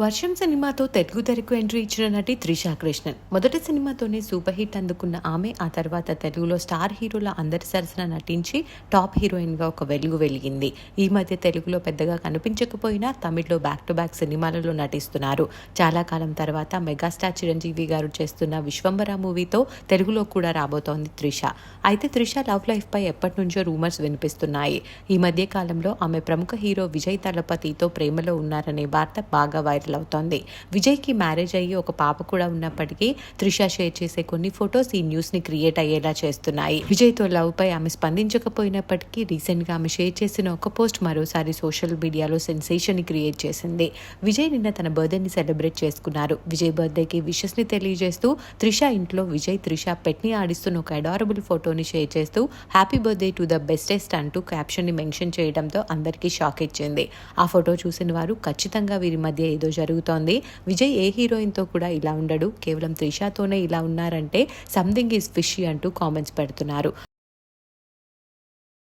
వర్షం సినిమాతో తెలుగు తెరకు ఎంట్రీ ఇచ్చిన నటి త్రిషా కృష్ణన్. మొదటి సినిమాతోనే సూపర్ హిట్ అందుకున్న ఆమె ఆ తర్వాత తెలుగులో స్టార్ హీరోల అందరి సరసన నటించి టాప్ హీరోయిన్గా ఒక వెలుగు వెలిగింది. ఈ మధ్య తెలుగులో పెద్దగా కనిపించకపోయినా తమిళ్ళో బ్యాక్ టు బ్యాక్ సినిమాలలో నటిస్తున్నారు. చాలా కాలం తర్వాత మెగాస్టార్ చిరంజీవి గారు చేస్తున్న విశ్వంబర మూవీతో తెలుగులో కూడా రాబోతోంది త్రిష. అయితే త్రిష లవ్ లైఫ్ పై ఎప్పటి నుంచో రూమర్స్ వినిపిస్తున్నాయి. ఈ మధ్య కాలంలో ఆమె ప్రముఖ హీరో విజయ్ తలపతితో ప్రేమలో ఉన్నారనే వార్త బాగా వైరల్ అవుతోంది విజయ్కి మ్యారేజ్ అయ్యి ఒక పాప కూడా ఉన్నప్పటికీ త్రిష షేర్ చేసే కొన్ని ఫొటోస్ ఈ న్యూస్ని క్రియేట్ అయ్యేలా చేస్తున్నాయి. విజయ్తో లవ్ పై ఆమె స్పందించకపోయినప్పటికీ రీసెంట్గా ఆమె షేర్ చేసిన ఒక పోస్ట్ మరోసారి సోషల్ మీడియాలో సెన్సేషన్ని క్రియేట్ చేసింది. విజయ్ నిన్న తన బర్త్డేని సెలబ్రేట్ చేసుకున్నారు. విజయ్ బర్త్డేకి విషస్ని తెలియజేస్తూ త్రిష ఇంట్లో విజయ్ త్రిష పెట్ని ఆడిస్తున్న ఒక అడారబుల్ ఫోటోని షేర్ చేస్తూ happy birthday to the bestest అంటూ క్యాప్షన్ని మెన్షన్ చేయడంతో అందరికీ షాక్ ఇచ్చింది. ఆ ఫోటో చూసిన వారు ఖచ్చితంగా వీరి మధ్య ఏదో జరుగుతోంది. విజయ్ ఏ హీరోయిన్తో కూడా ఇలా ఉండడు. కేవలం త్రిషాతోనే ఇలా ఉన్నారంటే సంథింగ్ ఈజ్ ఫిషీ అంటూ కామెంట్స్ పెడుతున్నారు.